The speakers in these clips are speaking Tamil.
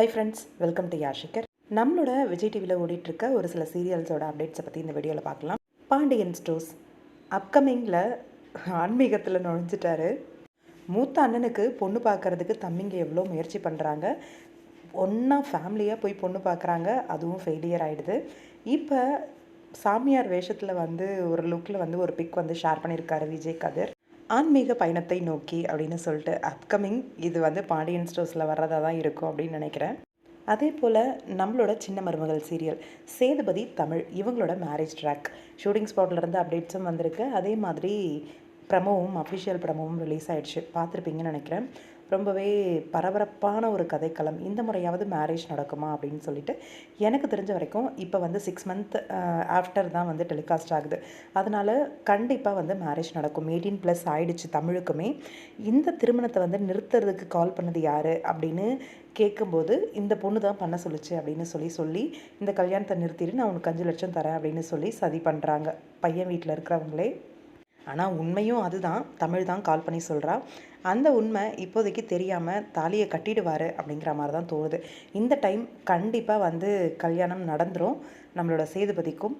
ஹை ஃப்ரெண்ட்ஸ் வெல்கம் டு யாஷிகர் நம்மளோட விஜய் டிவியில் ஓடிட்டுருக்க ஒரு சில சீரியல்ஸோட அப்டேட்ஸை பற்றி இந்த வீடியோவில் பார்க்கலாம். பாண்டியன் ஸ்டோர்ஸ் அப்கமிங்கில் ஆன்மீகத்தில் நுழைஞ்சிட்டாரு. மூத்த அண்ணனுக்கு பொண்ணு பார்க்கறதுக்கு தம்பிங்க எவ்வளோ முயற்சி பண்ணுறாங்க ஒன்றா ஃபேமிலியாக போய் பொண்ணு பார்க்குறாங்க. அதுவும் ஃபெயிலியர் ஆகிடுது இப்போ சாமியார் வேஷத்தில் வந்து ஒரு லுக்கில் வந்து ஒரு பிக் வந்து ஷேர் பண்ணியிருக்காரு விஜய் கதிர். ஆன்மீக பயணத்தை நோக்கி அப்படின்னு சொல்லிட்டு அப்கமிங் இது வந்து பாண்டியன் ஸ்டோர்ஸில் வர்றதாக தான் இருக்கும் அப்படின்னு நினைக்கிறேன். அதே போல் நம்மளோட சின்ன மருமகள் சீரியல் சேதுபதி தமிழ் இவங்களோட மேரேஜ் ட்ராக் ஷூட்டிங் ஸ்பாட்லேருந்து அப்டேட்ஸும் வந்திருக்கு. அதே மாதிரி ப்ரமோவும் அஃபிஷியல் ப்ரமோவும் ரிலீஸ் ஆகிடுச்சு பார்த்துருப்பீங்கன்னு நினைக்கிறேன். ரொம்பவே பரபரப்பான ஒரு கதைக்களம். இந்த முறையாவது மேரேஜ் நடக்குமா அப்படின்னு சொல்லிட்டு எனக்கு தெரிஞ்ச வரைக்கும் இப்போ வந்து சிக்ஸ் மந்த் ஆஃப்டர் தான் வந்து டெலிகாஸ்ட் ஆகுது. அதனால் கண்டிப்பாக வந்து மேரேஜ் நடக்கும். எயிட்டீன் ப்ளஸ் ஆயிடுச்சு தமிழுக்குமே. இந்த திருமணத்தை வந்து நிறுத்துறதுக்கு கால் பண்ணது யார் அப்படின்னு கேட்கும்போது இந்த பொண்ணு தான் பண்ண சொல்லுச்சு அப்படின்னு சொல்லி சொல்லி இந்த கல்யாணத்தை நிறுத்திட்டு நான் உனக்கு அஞ்சு லட்சம் தரேன் அப்படின்னு சொல்லி சதி பண்ணுறாங்க பையன் வீட்டில் இருக்கிறவங்களே. ஆனால் உண்மையும் அதுதான். தமிழ் தான் கால் பண்ணி சொல்கிறா அந்த உண்மை இப்போதைக்கு தெரியாமல் தாலியை கட்டிடுவார் அப்படிங்கிற மாதிரி தான் தோணுது. இந்த டைம் கண்டிப்பாக வந்து கல்யாணம் நடந்துடும் நம்மளோட சேதுபதிக்கும்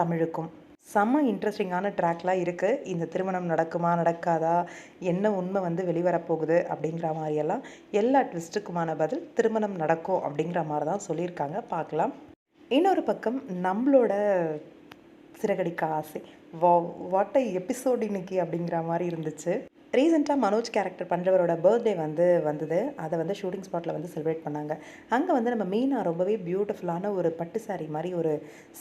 தமிழுக்கும். செம்ம இன்ட்ரெஸ்டிங்கான ட்ராக்லாம் இருக்குது இந்த திருமணம் நடக்குமா நடக்காதா என்ன உண்மை வந்து வெளிவரப்போகுது அப்படிங்கிற மாதிரியெல்லாம் எல்லா ட்விஸ்ட்டுக்குமான பதில் திருமணம் நடக்கும் அப்படிங்கிற மாதிரி தான் சொல்லியிருக்காங்க. பார்க்கலாம். இன்னொரு பக்கம் நம்மளோட சிறகடிக்க ஆசை. வா வாட் எபிசோட் இன்னைக்கு அப்படிங்கிற மாதிரி இருந்துச்சு. ரீசெண்டாக மனோஜ் கேரக்டர் பண்ணுறவரோட பர்த்டே வந்து வந்தது. அதை வந்து ஷூட்டிங் ஸ்பாட்டில் வந்து செலிப்ரேட் பண்ணாங்க. அங்கே வந்து நம்ம மீனா ரொம்பவே பியூட்டிஃபுல்லான ஒரு பட்டு சாரீ மாதிரி ஒரு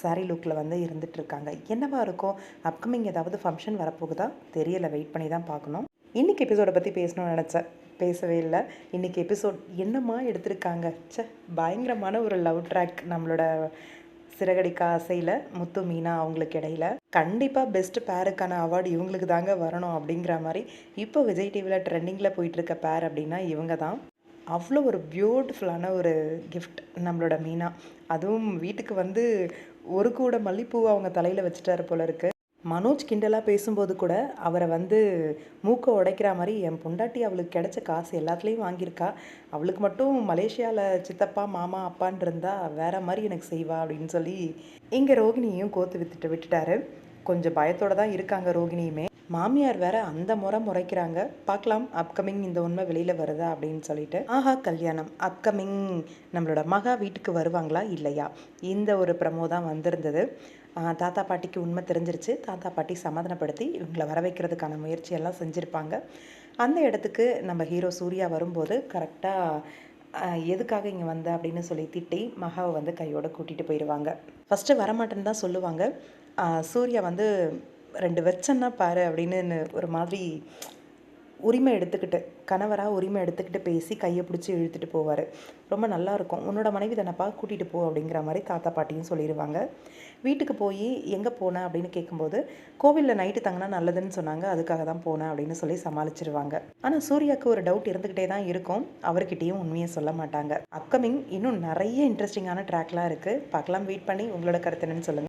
சாரீ லுக்கில் வந்து இருந்துகிட்ருக்காங்க என்னவா இருக்கும்? அப்கமிங் ஏதாவது ஃபங்க்ஷன் வரப்போகுதா? தெரியலை. வெயிட் பண்ணி தான் பார்க்கணும். இன்றைக்கி எபிசோடை பற்றி பேசணும்னு நினச்சேன். பேசவே இல்லை. இன்றைக்கி எபிசோட் என்னம்மா எடுத்திருக்காங்க? சே பயங்கரமான ஒரு லவ் ட்ராக் நம்மளோட சிறகடிக்க ஆசையில் முத்து மீனா அவங்களுக்கு இடையில. கண்டிப்பாக பெஸ்ட் பேருக்கான அவார்டு இவங்களுக்கு தாங்க வரணும் அப்படிங்கிற மாதிரி இப்போ விஜய் டிவியில் ட்ரெண்டிங்கில் போயிட்டுருக்க பேர் அப்படின்னா இவங்க தான். அவ்வளோ ஒரு பியூட்டிஃபுல்லான ஒரு கிஃப்ட் நம்மளோட மீனா. அதுவும் வீட்டுக்கு வந்து ஒரு கூட மல்லிப்பூ அவங்க தலையில் வச்சுட்டாரு போல இருக்கு. மனோஜ் கிண்டலாக பேசும்போது கூட அவரை வந்து மூக்கை உடைக்கிற மாதிரி என் பொண்டாட்டி அவளுக்கு கிடைச்ச காசு எல்லாத்துலேயும் வாங்கியிருக்கா. அவளுக்கு மட்டும் மலேசியாவில் சித்தப்பா மாமா அப்பான் வேற மாதிரி எனக்கு செய்வா அப்படின்னு சொல்லி இங்கே ரோகிணியையும் கோத்து வித்துட்டு விட்டுட்டாரு. கொஞ்சம் பயத்தோடு தான் இருக்காங்க ரோகிணியுமே. மாமியார் வேற அந்த முறை முறைக்கிறாங்க. பார்க்கலாம் அப்கமிங் இந்த உண்மை வெளியில் வருதா அப்படின்னு சொல்லிட்டு. ஆஹா கல்யாணம் அப்கமிங் நம்மளோட மகா வீட்டுக்கு வருவாங்களா இல்லையா? இந்த ஒரு ப்ரமோ தான் வந்திருந்தது. தாத்தா பாட்டிக்கு உண்மை தெரிஞ்சிருச்சு. தாத்தா பாட்டி சமாதானப்படுத்தி இவங்களை வர வைக்கிறதுக்கான முயற்சியெல்லாம் செஞ்சுருப்பாங்க. அந்த இடத்துக்கு நம்ம ஹீரோ சூர்யா வரும்போது கரெக்டாக எதுக்காக இங்கே வந்த அப்படின்னு சொல்லி திட்டி மகாவை வந்து கையோடு கூட்டிகிட்டு போயிடுவாங்க ஃபஸ்ட்டு வரமாட்டேன்னு தான் சொல்லுவாங்க. சூர்யா வந்து ரெண்டு வச்சன்னா பாரு அப்படின்னு ஒரு மாதிரி உரிமை எடுத்துக்கிட்டு கணவராக உரிமை எடுத்துக்கிட்டு பேசி கையை பிடிச்சி இழுத்துட்டு போவார். ரொம்ப நல்லாயிருக்கும் உன்னோட மனைவி தானப்பா கூட்டிகிட்டு போ அப்படிங்கிற மாதிரி தாத்தா பாட்டியும் சொல்லிடுவாங்க வீட்டுக்கு போய் எங்கே போனேன் அப்படின்னு கேட்கும்போது கோவிலில் நைட்டு தங்கினா நல்லதுன்னு சொன்னாங்க. அதுக்காக தான் போனேன் அப்படின்னு சொல்லி சமாளிச்சிருவாங்க. ஆனால் சூர்யாவுக்கு ஒரு டவுட் இருந்துக்கிட்டே தான் இருக்கும். அவர்கிட்டையும் உண்மையை சொல்ல மாட்டாங்க. அப்கமிங் இன்னும் நிறைய இன்ட்ரெஸ்டிங்கான ட்ராக்லாம் இருக்குது பார்க்கலாம் வெயிட் பண்ணி உங்களோட கருத்துன்னு சொல்லுங்கள்